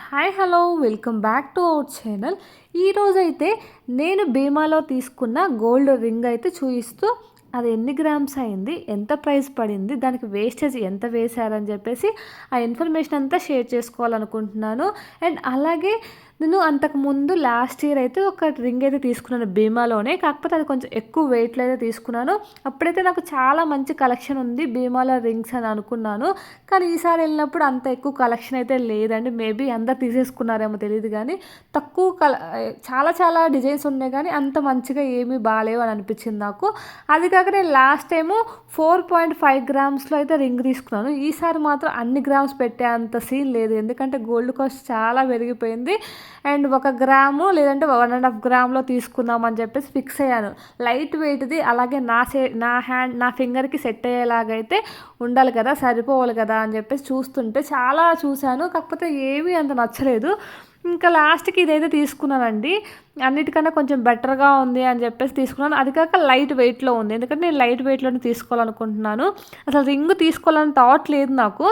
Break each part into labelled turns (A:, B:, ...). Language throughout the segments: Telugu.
A: Hi hello welcome back to our channel ఈరోజైతే నేను భీమాలో తీసుకున్న గోల్డ్ రింగ్ అయితే చూపిస్తూ అది ఎన్ని గ్రామ్స్ అయింది ఎంత ప్రైస్ పడింది దానికి వేస్టేజ్ ఎంత వేశారని చెప్పేసి ఆ ఇన్ఫర్మేషన్ అంతా షేర్ చేసుకోవాలనుకుంటున్నాను. అండ్ అలాగే నేను అంతకుముందు లాస్ట్ ఇయర్ అయితే ఒక రింగ్ అయితే తీసుకున్నాను భీమాలోనే. కాకపోతే అది కొంచెం ఎక్కువ వెయిట్లో అయితే తీసుకున్నాను. అప్పుడైతే నాకు చాలా మంచి కలెక్షన్ ఉంది భీమాలో రింగ్స్ అని అనుకున్నాను. కానీ ఈసారి వెళ్ళినప్పుడు అంత ఎక్కువ కలెక్షన్ అయితే లేదండి. మేబీ అందరు తీసేసుకున్నారేమో తెలియదు కానీ తక్కువ కల చాలా చాలా డిజైన్స్ ఉన్నాయి కానీ అంత మంచిగా ఏమీ బాగాలేవు అని అనిపించింది నాకు. అది కాక నేను last time four point five గ్రామ్స్లో అయితే రింగ్ తీసుకున్నాను. ఈసారి మాత్రం అన్ని గ్రామ్స్ పెట్టే అంత సీన్ లేదు. ఎందుకంటే గోల్డ్ కాస్ట్ చాలా పెరిగిపోయింది. అండ్ ఒక గ్రాము లేదంటే వన్ అండ్ హాఫ్ గ్రామ్లో తీసుకుందాం అని చెప్పేసి ఫిక్స్ అయ్యాను. లైట్ వెయిట్ది అలాగే నా సే నా హ్యాండ్ నా ఫింగర్కి సెట్ అయ్యేలాగైతే ఉండాలి కదా సరిపోవాలి కదా అని చెప్పేసి చూస్తుంటే చాలా చూశాను. కాకపోతే ఏమీ అంత నచ్చలేదు. ఇంకా లాస్ట్కి ఇదైతే తీసుకున్నానండి. అన్నిటికన్నా కొంచెం బెటర్గా ఉంది అని చెప్పేసి తీసుకున్నాను. అది కాక లైట్ వెయిట్లో ఉంది. ఎందుకంటే నేను లైట్ వెయిట్లోనే తీసుకోవాలనుకుంటున్నాను. అసలు రింగ్ తీసుకోవాలని థాట్ లేదు నాకు.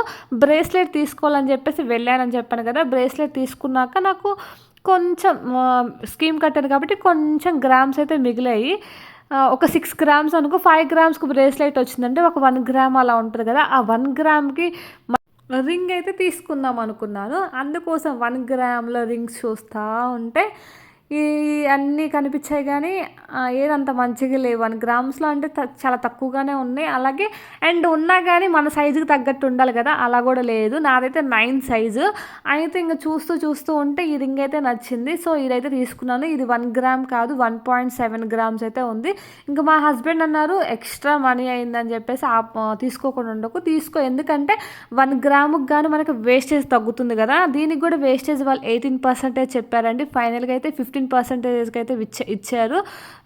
A: బ్రేస్లెట్ తీసుకోవాలని చెప్పేసి వెళ్ళానని చెప్పాను కదా. బ్రేస్లెట్ తీసుకున్నాక నాకు కొంచెం స్కీమ్ కట్టాను కాబట్టి కొంచెం గ్రామ్స్ అయితే మిగిలాయి. ఒక సిక్స్ గ్రామ్స్ అనుకో ఫైవ్ గ్రామ్స్కి బ్రేస్లెట్ వచ్చిందంటే ఒక వన్ గ్రామ్ అలా ఉంటుంది కదా. ఆ వన్ గ్రామ్కి రింగ్ అయితే తీసుకుందాం అనుకున్నాను. అందుకోసం వన్ గ్రామ్లో రింగ్స్ చూస్తూ ఉంటే ఈ అన్నీ కనిపించాయి కానీ ఏదంత మంచిగా లేవు. వన్ గ్రామ్స్లో అంటే చాలా తక్కువగానే ఉన్నాయి. అలాగే అండ్ ఉన్నా కానీ మన సైజుకి తగ్గట్టు ఉండాలి కదా. అలా కూడా లేదు. నాదైతే నైన్ సైజు. అయితే ఇంకా చూస్తూ చూస్తూ ఉంటే ఈ రింగ్ అయితే నచ్చింది. సో ఇదైతే తీసుకున్నాను. ఇది వన్ గ్రామ్ కాదు. వన్ పాయింట్ సెవెన్ గ్రామ్స్ అయితే ఉంది. ఇంకా మా హస్బెండ్ అన్నారు ఎక్స్ట్రా మనీ అయిందని చెప్పేసి తీసుకోకుండా ఉండకు. తీసుకో. ఎందుకంటే వన్ గ్రాముకి కానీ మనకి వేస్టేజ్ తగ్గుతుంది కదా. దీనికి కూడా వేస్టేజ్ వాళ్ళు ఎయిటీన్ పర్సెంటేజ్ చెప్పారండి. ఫైనల్గా అయితే ఫిఫ్టీన్ ఫిఫ్టీన్ పర్సెంటేజ్కి అయితే ఇచ్చారు.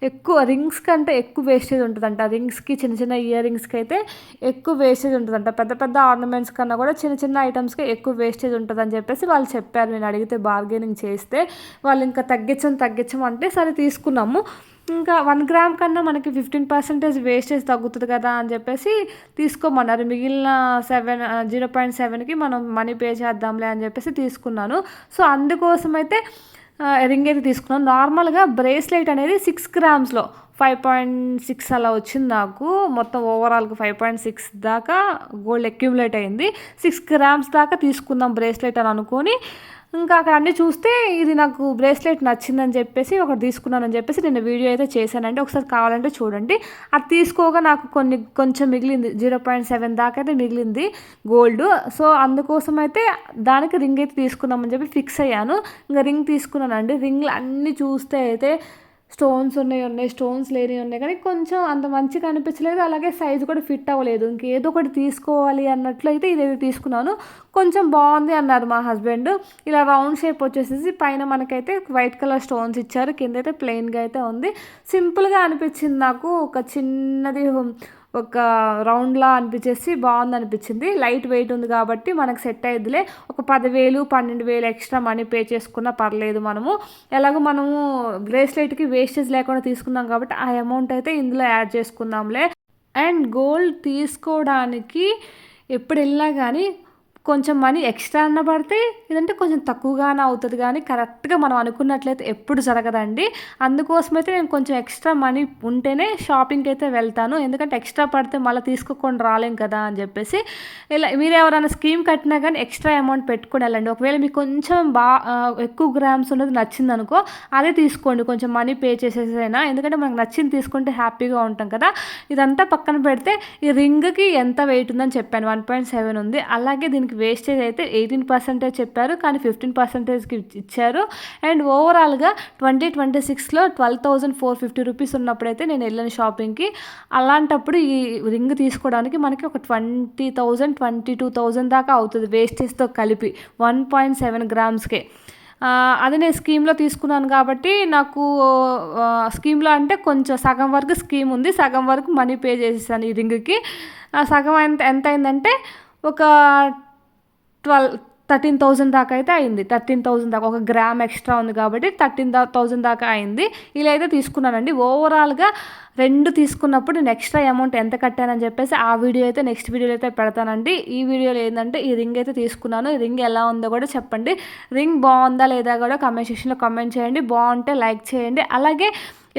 A: ఎక్కువ రింగ్స్ కంటే ఎక్కువ వేస్టేజ్ ఉంటుందంట. రింగ్స్కి చిన్న చిన్న ఇయర్ రింగ్స్కి అయితే ఎక్కువ వేస్టేజ్ ఉంటుందంట. పెద్ద పెద్ద ఆర్నమెంట్స్ కన్నా కూడా చిన్న చిన్న ఐటమ్స్కి ఎక్కువ వేస్టేజ్ ఉంటుందని చెప్పేసి వాళ్ళు చెప్పారు. నేను అడిగితే బార్గెనింగ్ చేస్తే వాళ్ళు ఇంకా తగ్గించం తగ్గించం అంటే సరే తీసుకున్నాము. ఇంకా వన్ గ్రామ్ కన్నా మనకి ఫిఫ్టీన్ పర్సెంటేజ్ వేస్టేజ్ తగ్గుతుంది కదా అని చెప్పేసి తీసుకోమన్నారు. మిగిలిన సెవెన్ జీరో పాయింట్ సెవెన్కి మనం మనీ పే చేద్దాంలే అని చెప్పేసి తీసుకున్నాను. సో అందుకోసం అయితే రింగ్ అయితే తీసుకున్నాను నార్మల్గా బ్రేస్లెట్ అనేది సిక్స్ గ్రామ్స్లో ఫైవ్ పాయింట్ సిక్స్ అలా వచ్చింది నాకు. మొత్తం ఓవరాల్గా ఫైవ్ పాయింట్ సిక్స్ దాకా గోల్డ్ అక్యుములేట్ అయింది. సిక్స్ గ్రామ్స్ దాకా తీసుకుందాం బ్రేస్లెట్ అని అనుకొని. ఇంకా అక్కడ అన్నీ చూస్తే ఇది నాకు బ్రేస్లెట్ నచ్చిందని చెప్పేసి ఒకటి తీసుకున్నానని చెప్పేసి నేను వీడియో అయితే చేశానండి. ఒకసారి కావాలంటే చూడండి. అది తీసుకోగా నాకు కొన్ని కొంచెం మిగిలింది. జీరో పాయింట్ సెవెన్ దాకా అయితే మిగిలింది గోల్డ్. సో అందుకోసం అయితే దానికి రింగ్ అయితే తీసుకుందామని చెప్పి ఫిక్స్ అయ్యాను. ఇంకా రింగ్ తీసుకున్నానండి. రింగ్లు అన్నీ చూస్తే అయితే స్టోన్స్ ఉన్నాయి ఉన్నాయి స్టోన్స్ లేని ఉన్నాయి. కానీ కొంచెం అంత మంచిగా అనిపించలేదు అలాగే సైజు కూడా ఫిట్ అవ్వలేదు. ఇంకేదో ఒకటి తీసుకోవాలి అన్నట్లయితే ఇదేదో తీసుకున్నాను. కొంచెం బాగుంది అన్నారు మా హస్బెండ్. ఇలా రౌండ్ షేప్ వచ్చేసేసి పైన మనకైతే వైట్ కలర్ స్టోన్స్ ఇచ్చారు. కింద అయితే ప్లెయిన్గా అయితే ఉంది. సింపుల్గా అనిపించింది నాకు. ఒక చిన్నది ఒక రౌండ్లా అనిపించేసి బాగుంది అనిపించింది లైట్ వెయిట్ ఉంది కాబట్టి మనకు సెట్ అయ్యిద్దిలే. ఒక పదివేలు పన్నెండు వేలు ఎక్స్ట్రా మనీ పే చేసుకున్నా పర్లేదు మనము. ఎలాగో మనము బ్రేస్లెట్కి వేస్టేజ్ లేకుండా తీసుకున్నాం కాబట్టి ఆ అమౌంట్ అయితే ఇందులో యాడ్ చేసుకుందాంలే. అండ్ గోల్డ్ తీసుకోవడానికి ఎప్పుడు వెళ్ళినా కానీ కొంచెం మనీ ఎక్స్ట్రా అన్న పడితే ఇదంటే కొంచెం తక్కువగానే అవుతుంది కానీ కరెక్ట్గా మనం అనుకున్నట్లయితే ఎప్పుడు జరగదండి. అందుకోసమైతే నేను కొంచెం ఎక్స్ట్రా మనీ ఉంటేనే షాపింగ్కి అయితే వెళ్తాను. ఎందుకంటే ఎక్స్ట్రా పడితే మళ్ళీ తీసుకోకుండా రాలేం కదా అని చెప్పేసి. ఇలా మీరు ఎవరైనా స్కీమ్ కట్టినా కానీ ఎక్స్ట్రా అమౌంట్ పెట్టుకుని వెళ్ళండి. ఒకవేళ మీకు కొంచెం బాగా ఎక్కువ గ్రామ్స్ ఉన్నది నచ్చింది అనుకో అదే తీసుకోండి. కొంచెం మనీ పే చేసేసైనా. ఎందుకంటే మనకు నచ్చింది తీసుకుంటే హ్యాపీగా ఉంటాం కదా. ఇదంతా పక్కన పెడితే ఈ రింగ్కి ఎంత వెయిట్ ఉందని చెప్పాను. వన్ పాయింట్ సెవెన్ ఉంది. అలాగే దీనికి వేస్టేజ్ అయితే ఎయిటీన్ పర్సెంటేజ్ చెప్పారు కానీ ఫిఫ్టీన్ పర్సెంటేజ్కి ఇచ్చారు. అండ్ ఓవరాల్గా ట్వంటీ ట్వంటీ సిక్స్లో twelve thousand four fifty rupees ఉన్నప్పుడైతే నేను వెళ్ళాను షాపింగ్కి అలాంటప్పుడు ఈ రింగ్ తీసుకోవడానికి మనకి ఒక twenty thousand twenty two thousand దాకా అవుతుంది వేస్టేజ్తో కలిపి వన్ పాయింట్ సెవెన్ గ్రామ్స్కే అది నేను స్కీమ్లో తీసుకున్నాను కాబట్టి నాకు స్కీమ్లో అంటే కొంచెం సగం వరకు స్కీమ్ ఉంది సగం వరకు మనీ పే చేసేసాను ఈ రింగ్కి సగం ఎంత ఎంత అయిందంటే ఒక ట్వెల్వ్ థర్టీన్ థౌజండ్ దాకా అయితే అయింది. థర్టీన్ థౌజండ్ దాకా ఒక గ్రామ్ ఎక్స్ట్రా ఉంది కాబట్టి థర్టీన్ థౌజండ్ దాకా అయింది. ఇలా అయితే తీసుకున్నానండి. ఓవరాల్గా రెండు తీసుకున్నప్పుడు నేను ఎక్స్ట్రా అమౌంట్ ఎంత కట్టానని చెప్పేసి ఆ వీడియో అయితే నెక్స్ట్ వీడియోలో అయితే పెడతానండి. ఈ వీడియోలో ఏంటంటే ఈ రింగ్ అయితే తీసుకున్నాను. ఈ రింగ్ ఎలా ఉందో కూడా చెప్పండి. రింగ్ బాగుందా లేదా కూడా కమెంట్ సెక్షన్లో కమెంట్ చేయండి. బాగుంటే లైక్ చేయండి. అలాగే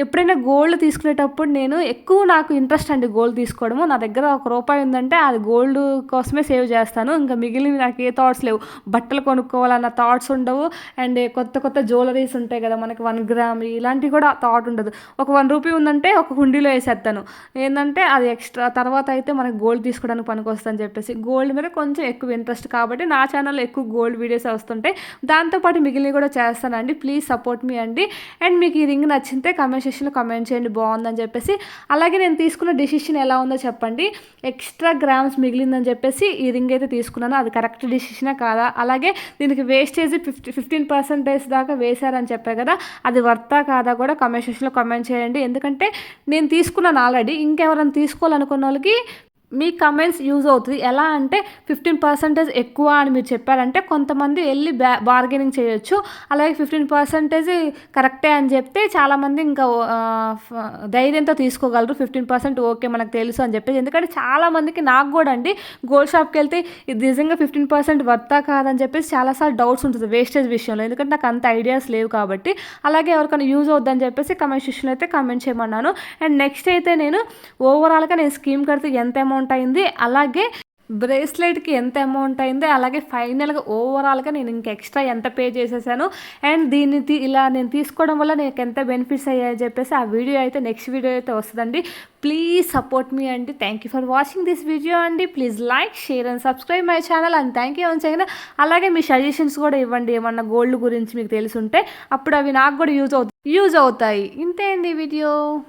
A: ఎప్పుడైనా గోల్డ్ తీసుకునేటప్పుడు నేను ఎక్కువ నాకు ఇంట్రెస్ట్ అండి గోల్డ్ తీసుకోవడము. నా దగ్గర ఒక రూపాయి ఉందంటే అది గోల్డ్ కోసమే సేవ్ చేస్తాను. ఇంకా మిగిలిన నాకు ఏ థాట్స్ లేవు. బట్టలు కొనుక్కోవాలన్న థాట్స్ ఉండవు. అండ్ కొత్త కొత్త జ్యువెలరీస్ ఉంటాయి కదా మనకి వన్ గ్రామ్ ఇలాంటివి కూడా థాట్ ఉండదు. ఒక వన్ రూపీ ఉందంటే ఒక హుండీలో వేసేస్తాను ఏంటంటే అది ఎక్స్ట్రా తర్వాత అయితే మనకి గోల్డ్ తీసుకోవడానికి పనికొస్తుందని చెప్పేసి గోల్డ్ మీద కొంచెం ఎక్కువ ఇంట్రెస్ట్ కాబట్టి నా ఛానల్లో ఎక్కువ గోల్డ్ వీడియోస్ వస్తుంటాయి దాంతోపాటు మిగిలినవి కూడా చేస్తానండి. ప్లీజ్ సపోర్ట్ మీ అండి. అండ్ మీకు ఈ రింగ్ నచ్చితే కమెంట్ సెక్షన్లో కమెంట్ చేయండి బాగుందని చెప్పేసి. అలాగే నేను తీసుకున్న డిసిషన్ ఎలా ఉందో చెప్పండి. ఎక్స్ట్రా గ్రామ్స్ మిగిలిందని చెప్పేసి ఈ రింగ్ అయితే తీసుకున్నాను. అది కరెక్ట్ డిసిషనే కాదా? అలాగే దీనికి వేస్టేజ్ ఫిఫ్టీ ఫిఫ్టీన్ పర్సెంటేజ్ దాకా వేశారని చెప్పే కదా అది వర్తా కాదా కూడా కమెంట్ సెక్షన్లో కమెంట్ చేయండి. ఎందుకంటే నేను తీసుకున్నాను ఆల్రెడీ ఇంకెవరైనా తీసుకోవాలనుకున్న వాళ్ళకి మీ కమెంట్స్ యూజ్ అవుతుంది. ఎలా అంటే ఫిఫ్టీన్ పర్సెంటేజ్ ఎక్కువ అని మీరు చెప్పారంటే కొంతమంది వెళ్ళి బ్యా బార్గెనింగ్ చేయొచ్చు. అలాగే ఫిఫ్టీన్ పర్సెంటేజ్ కరెక్టే అని చెప్తే చాలామంది ఇంకా ధైర్యంతో తీసుకోగలరు. ఫిఫ్టీన్ పర్సెంట్ ఓకే మనకు తెలుసు అని చెప్పేసి. ఎందుకంటే చాలామందికి నాకు కూడా అండి గోల్డ్ షాప్కి వెళ్తే ఇది నిజంగా ఫిఫ్టీన్ పర్సెంట్ వర్తా కాదని చెప్పేసి చాలాసార్లు డౌట్స్ ఉంటుంది వేస్టేజ్ విషయంలో. ఎందుకంటే నాకు అంత ఐడియాస్ లేవు కాబట్టి. అలాగే ఎవరికైనా యూజ్ అవుద్దని చెప్పేసి కమెంట్ సెక్షన్లో అయితే కమెంట్ చేయమన్నాను. అండ్ నెక్స్ట్ అయితే నేను ఓవరాల్గా నేను స్కీమ్ కడితే ఎంత అమౌంట్ అయింది. అలాగే బ్రేస్లెట్కి ఎంత అమౌంట్ అయింది అలాగే ఫైనల్గా ఓవరాల్గా నేను ఇంక ఎక్స్ట్రా ఎంత పే చేసేసాను. అండ్ దీన్ని తీ- ఇలా నేను తీసుకోవడం వల్ల నాకు ఎంత బెనిఫిట్స్ అయ్యాయని చెప్పేసి ఆ వీడియో అయితే నెక్స్ట్ వీడియో అయితే వస్తుందండి. ప్లీజ్ సపోర్ట్ మీ అండి. Thank you for watching this video అండి. Please like share and subscribe my channel and thank you అని అలాగే మీ సజెషన్స్ కూడా ఇవ్వండి. ఏమన్నా గోల్డ్ గురించి మీకు తెలుసుంటే అప్పుడు అవి నాకు కూడా యూజ్ అవుతాయి యూజ్ అవుతాయి. ఇంతే అండి వీడియో